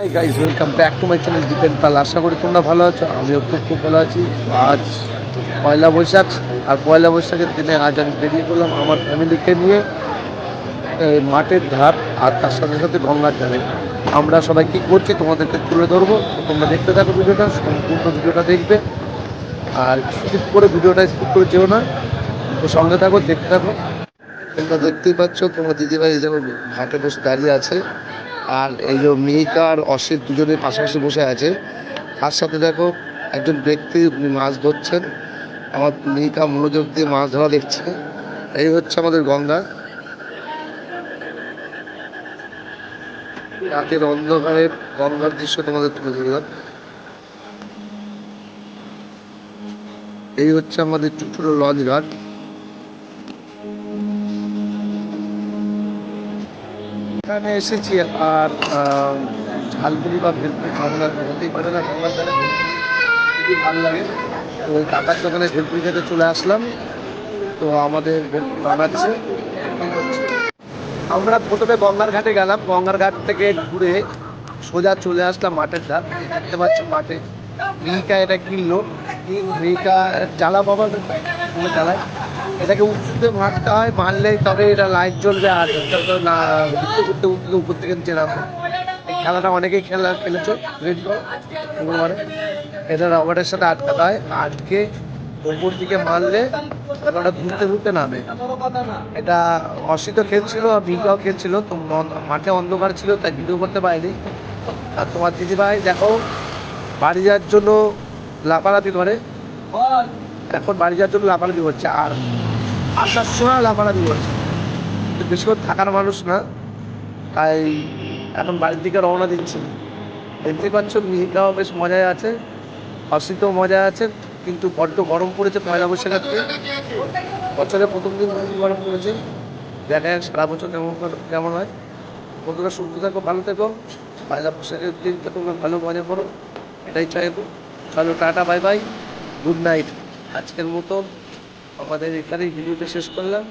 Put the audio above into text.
Hi guys welcome back to my channel depend পাল আশা করি তোমরা ভালো আছো, আমিও খুব খুব ভালো আছি। আজ পয়লা বৈশাখ, আর পয়লা বৈশাখের দিনে আজ আমি বেরিয়ে পড়লাম আমার ফ্যামিলিকে নিয়ে মাঠের ধার, আর তার সাথে সাথে গঙ্গার ধারে। আমরা সবাই কী করছি তোমাদেরকে তুলে ধরবো। তোমরা দেখতে থাকো ভিডিওটা, সম্পূর্ণ ভিডিওটা দেখবে। আর স্কিপ করে ভিডিওটা স্কিপ করে যেও না। তো সঙ্গে থাকো, দেখতে থাকো। তোমরা দেখতেই পাচ্ছ, তোমার দিদিভাই যেমন ঘাটে বসে দাঁড়িয়ে আছে। আর এই যে মেয়েকা আর অসিত দুজনের পাশাপাশি বসে আছে। তার সাথে দেখো একজন ব্যক্তি মাছ ধরছেন। আমার মেয়েকা মনোযোগ দিয়ে মাছ ধরা দেখছে। এই হচ্ছে আমাদের গঙ্গা। রাতের অন্ধকারে গঙ্গার দৃশ্য তোমাদের তুলে ধরলাম। এই হচ্ছে আমাদের ছোটো লঞ্চ ঘাট এখানে এসেছি আর ঝালপুরি বা ভেলপুরি খাব না হতেই পারে না খুবই ভালো লাগে। তো ওই কাকার দোকানে ভেলপুরি খেতে চলে আসলাম। তো আমাদের ভেলপুরি বানাচ্ছে আমরা প্রথমে গঙ্গার ঘাটে গেলাম। গঙ্গার ঘাট থেকে ঘুরে সোজা চলে আসলাম মাঠের ধার। দেখতে পাচ্ছ মাঠে মিহিকা এটা কিনলো মিহিকা জ্বালা বাবা জ্বালায় এটাকে উঁচুতে মারতে হয় মারলেই তবে এটা লাইট জ্বলবে আর না, ঘুরতে ঘুরতে উঠলে উপর থেকে নিচে নামবে খেলাটা অনেকেই খেলা খেলেছো রেড বল এটা রবারের সাথে আটকাতে হয় আটকে উপর দিকে মারলে ওটা ঘুরতে ঘুরতে নামে। এটা অসিত খেলছিল মিকাও খেলছিল, তো মাঠে অন্ধকার ছিল, তাই ভিডিও করতে পারিনি। আর তোমার দিদিভাই, দেখো, বাড়ি যাওয়ার জন্য লাফালাফি করে। এখন বাড়ি যাওয়ার জন্য লাফালাফি করছে, আর আসার সময় লাফালাফি করছে। বেশি করে থাকার মানুষ না, তাই এখন বাড়ির দিকে রওনা দিচ্ছে। দেখতে পাচ্ছ মিহিকাও বেশ মজায় আছে, অসিতও মজা আছে, কিন্তু বড্ড গরম পড়েছে পয়লা বৈশাখের থেকে বছরের প্রথম দিন গরম পড়েছে। দেখা যাক, সারা বছর কেমন কেমন হয়। বন্ধুরা, সুস্থ থাকো, ভালো থেকো। পয়লা বৈশাখের দিনটা তোমরা ভালো মজা করো, এটাই চাইব। চলো, tata, bye bye. Good night. আজকের মতো। আমাদের এখানেই ভিডিওটা শেষ করলাম।